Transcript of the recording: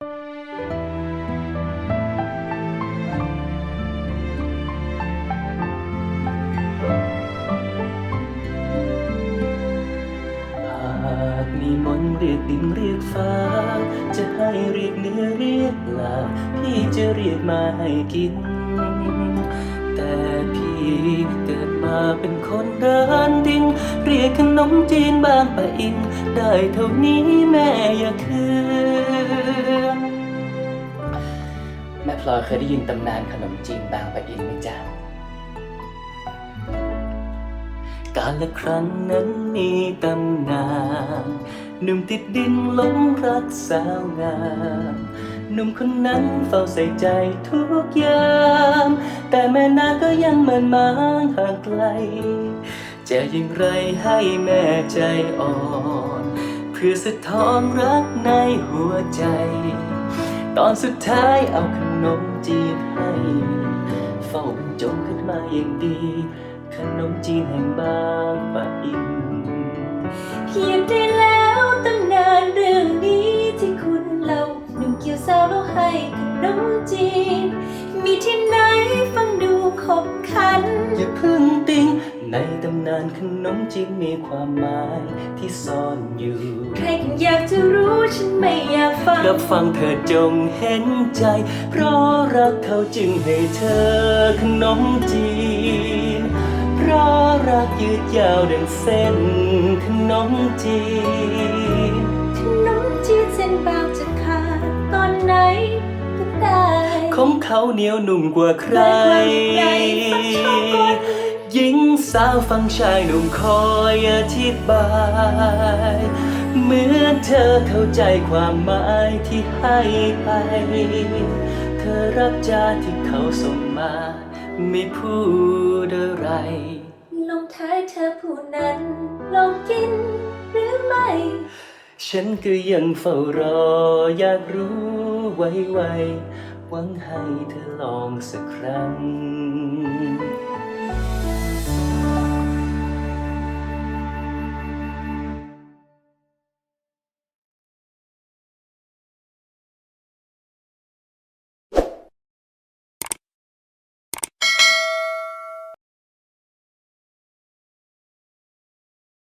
หากมีมนเรียกดินเรียกฟ้า จะให้เรียกเนื้อเรียกลา พี่จะเรียกมาให้กิน แต่พี่เกิดมาเป็นคนเดินดิ่งเรียกขนมจีนบ้างปะอิน ได้เท่านี้แม่อย่าคืน แม่พลอยเคยได้ยินตำนานขนมจีนบางปะอินไหมจ๊ะ การละครั้งนั้นมีตำนานหนุ่มติดดินหลงรักสาวงามหนุ่มคนนั้นเฝ้าใส่ใจทุกยาม แต่แม่นาก็ยังเหมือนมางห่างไกล จะอยังไรให้แม่ใจอ่อน เพื่อสะท้อนรักในหัวใจ ตอนสุดท้ายเอาขนมจีนให้เฝ้าบรรจงขึ้นมาอย่างดี ขนมจีนแห่งบางปะอินเพียงได้แล้วตั้งนานเรื่องนี้ที่คุณเล่าหนุ่มเกี่ยวสาวแล้วให้ขนมจีน มีที่ไหน นานขนมจีนมีความหมายที่ซ่อนอยู่ ใครกันอยากจะรู้ฉันไม่อยากฟัง รับฟังเธอจงเห็นใจ เพราะรักเขาจึงให้เธอขนมจีน เพราะรักยืดยาวดังเส้นขนมจีน ขนมจีนเส้นบางจะขาดตอนไหนก็ได้ของเขาเหนียวหนุ่มกว่าใคร ใครฟังชอบก่อน หญิงสาวฟังชายหนุ่มคอยอธิบาย เหมือนเธอเข้าใจความหมายที่ให้ไป เธอรับจาที่เขาส่งมา ไม่พูดอะไรลงท้ายเธอผู้นั้นลองกินหรือไม่ ฉันก็ยังเฝ้ารออยากรู้ไวๆหวังให้เธอลองสักครั้ง